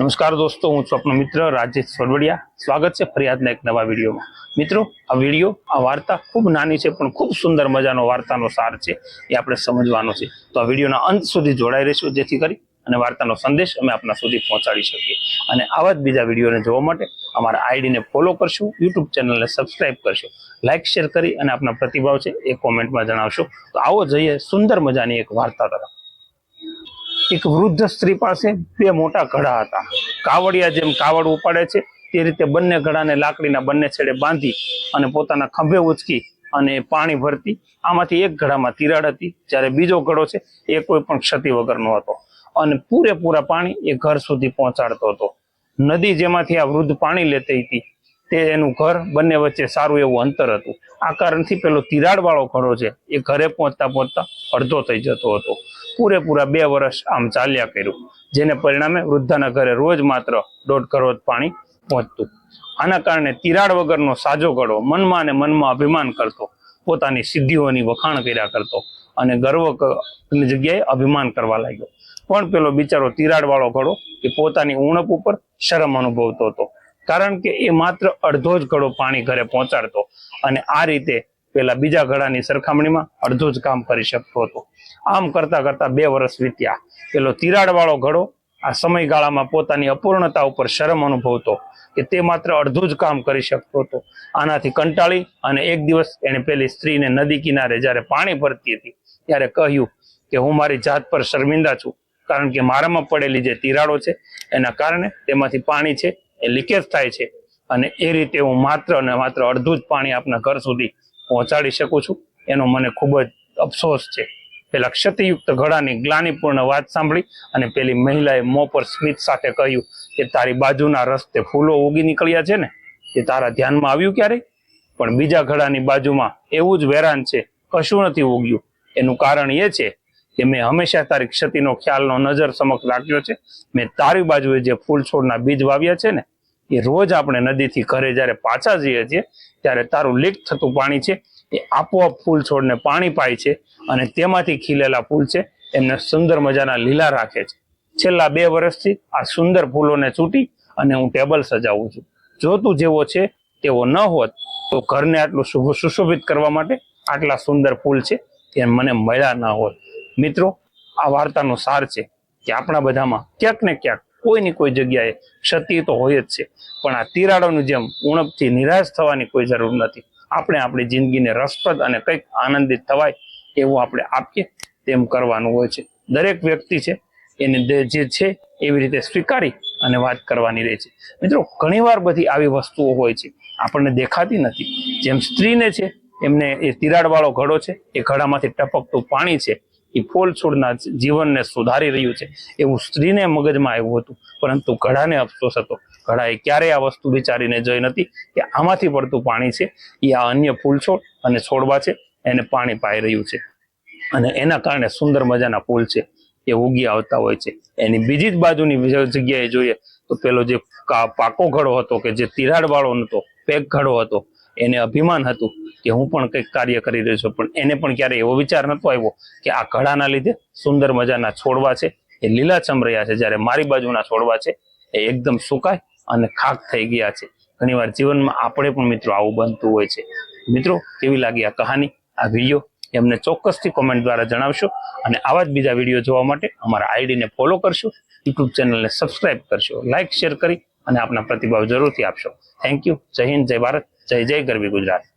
નમસ્કાર દોસ્તો, હું છું આપનો મિત્ર રાજેશ સોરવડિયા સ્વાગત છે ફરિયાદના એક નવા વિડીયોમાં. મિત્રો, આ વીડિયો, આ વાર્તા ખૂબ નાની છે, પણ ખૂબ સુંદર મજાનો વાર્તાનો સાર છે, એ આપણે સમજવાનો છે. તો આ વિડીયોના અંત સુધી જોડાઈ રહીશું જેથી કરી અને વાર્તાનો સંદેશ અમે આપના સુધી પહોંચાડી શકીએ. અને આવા જ બીજા વિડીયોને જોવા માટે અમારા આઈડીને ફોલો કરશું, યુટ્યુબ ચેનલને સબસ્ક્રાઇબ કરશો, લાઇક શેર કરી અને આપના પ્રતિભાવ છે એ કોમેન્ટમાં જણાવશો. તો આવો જઈએ સુંદર મજાની એક વાર્તા તરફ. એક વૃદ્ધ સ્ત્રી પાસે બે મોટા ઘડા હતા. કાવડિયા જેમ કાવડ ઉપાડે છે, તે રીતે બંને ઘડાને લાકડીના બંને છેડે બાંધી અને પોતાના ખંભે ઉચકી અને પાણી ભરતી આમાંથી એક ઘડામાં તિરાડ હતી. જ્યારે બીજો ઘડો છે, એ કોઈ પણ ક્ષતિ વગરનો હતો. અને પૂરેપૂરા પાણી એ ઘર સુધી પહોંચાડતો હતો. નદી જેમાંથી આ વૃદ્ધ પાણી લેતી હતી, તે એનું ઘર બંને વચ્ચે સારું એવું અંતર હતું. આ કારણથી પેલો તિરાડવાળો ઘડો છે, એ ઘરે પહોંચતા પહોંચતા અડધો થઈ જતો હતો. પૂરેપૂરા બે વર્ષ આમ ચાલ્યા કર્યું. જેને પરિણામે વૃદ્ધાના ઘરે રોજ માત્ર દોઢ કરોડ પાણી પહોંચતું. આના કારણે તિરાડ વગરનો સાજો ગળો મનમાં અને મનમાં અભિમાન કરતો, પોતાની સિદ્ધિઓની વખાણ કર્યા કરતો અને ગર્વ જગ્યાએ અભિમાન કરવા લાગ્યો. પણ પેલો બિચારો તિરાડ વાળો ઘડો એ પોતાની ઉણપ ઉપર શરમ અનુભવતો હતો. કારણ કે એ માત્ર અડધો જ ઘડો પાણી ઘરે પહોંચાડતો અને આ રીતે પેલા બીજા ઘડાની સરખામણીમાં અડધું જ કામ કરી શકતો હતો. આમ કરતા કરતા બે વર્ષ વીત્યા. પેલો તિરાડ વાળો ઘડો આ સમયગાળામાં પોતાની અપૂર્ણતા ઉપર શરમ અનુભવતો કે તે માત્ર અડધું જ કામ કરી શકતો હતો. આનાથી કંટાળી અને એક દિવસ એને પેલી સ્ત્રીને નદી કિનારે જ્યારે પાણી ભરતી હતી, ત્યારે કહ્યું કે હું મારી જાત પર શર્મિંદા છું, કારણ કે મારામાં પડેલી જે તિરાડો છે, એના કારણે તેમાંથી પાણી છે, એ લીકેજ થાય છે અને એ રીતે હું માત્ર અને માત્ર અડધું જ પાણી આપના ઘર સુધી પહોંચાડી શકું છું. એનો મને ખૂબ જ અફસોસ છે. પેલા ક્ષતિયુક્ત ઘડાની ગ્લાનીપૂર્ણ વાત સાંભળી અને પેલી મહિલાએ મોં પર સ્મિત સાથે કહ્યું કે તારી બાજુના રસ્તે ફૂલો ઉગી નીકળ્યા છે ને? એ તારા ધ્યાનમાં આવ્યું ક્યારેય? પણ બીજા ઘડાની બાજુમાં એવું જ વેરાન છે, કશું નથી ઉગ્યું. એનું કારણ એ છે કે મેં હંમેશા તારી ક્ષતિનો ખ્યાલનો નજર સમક્ષ રાખ્યો છે. મેં તારી બાજુએ જે ફૂલ છોડના બીજ વાવ્યા છે ને એ રોજ આપણે નદીથી ઘરે જ્યારે પાછા જઈએ છીએ, ત્યારે તારું લીક થતું પાણી છે, એ આપોઆપ ફૂલ છોડને પાણી પાય છે અને તેમાંથી ખીલેલા ફૂલ છે, એમને સુંદર મજાના લીલા રાખે છે. છેલ્લા બે વર્ષથી આ સુંદર ફૂલોને ચૂંટી અને હું ટેબલ સજાવું છું. જો તું જેવો છે, તેવો ન હોત, તો ઘરને આટલું શુભ- સુશોભિત કરવા માટે આટલા સુંદર ફૂલ છે તે મને મળ્યા ન હોત. મિત્રો, આ વાર્તાનો સાર છે કે આપણા બધામાં ક્યાંક ને ક્યાંક કોઈની કોઈ જગ્યાએ ક્ષતિ તો હોય જ છે. પણ આ તિરાડોની જેમ ઉણપથી નિરાશ થવાની કોઈ જરૂર નથી. આપણે આપણી જિંદગીને રસપ્રદ અને કંઈક આનંદિત થવાય એવું આપણે આપીએ તેમ કરવાનું હોય છે. દરેક વ્યક્તિ છે, એને જે છે એવી રીતે સ્વીકારી અને વાત કરવાની રહે છે. મિત્રો, ઘણીવાર બધી આવી વસ્તુઓ હોય છે, આપણને દેખાતી નથી. જેમ સ્ત્રીને છે, એમને એ તિરાડવાળો ઘડો છે, એ ઘડામાંથી ટપકતું પાણી છે એ ફૂલ છોડના જીવનને સુધારી રહ્યું છે. એવું સ્ત્રીને મગજમાં આવ્યું હતું. પરંતુ ઘડાને અફસોસ હતો. ઘડાએ ક્યારેય આ વસ્તુ વિચારીને જોઈ નથી કે આમાંથી પડતું પાણી છે. એ આ અન્ય ફૂલ છોડ અને છોડવા છે. એને પાણી પાઈ રહ્યું છે. અને એના કારણે સુંદર મજાના ફૂલ છે. એ ઉગી આવતા હોય છે. એની બીજી જ બાજુની બીજી જગ્યાએ જોઈએ તો પેલો જે પાકો ઘડો હતો કે જે તિરાડ વાળો નતો પેક ઘડો હતો એને અભિમાન હતું કે હું પણ કંઈક કાર્ય કરી રહ્યો છું. પણ એને પણ ક્યારે એવો વિચાર નતો આવ્યો કે આ ઘડાના લીધે સુંદર મજાના છોડવા છે. એ લીલાછમ રહ્યા છે. જ્યારે મારી બાજુના છોડવા છે, એ એકદમ સુકાય અને ખાક થઈ ગયા છે. ઘણીવાર જીવનમાં આપણે પણ મિત્રો આવું બનતું હોય છે. મિત્રો, કેવી લાગી આ કહાની? આ વીડિયો એમને ચોક્કસથી કોમેન્ટ દ્વારા જણાવશો અને આવા જ બીજા વીડિયો જોવા માટે અમારા આઈડીને ફોલો કરશો યુટ્યુબ ચેનલને સબસ્ક્રાઇબ કરશો લાઇક શેર કરી અને આપના પ્રતિભાવ જરૂરથી આપશો. થેન્ક યુ જય હિન્દ, જય ભારત. જય જય ગરવી ગુજરાત.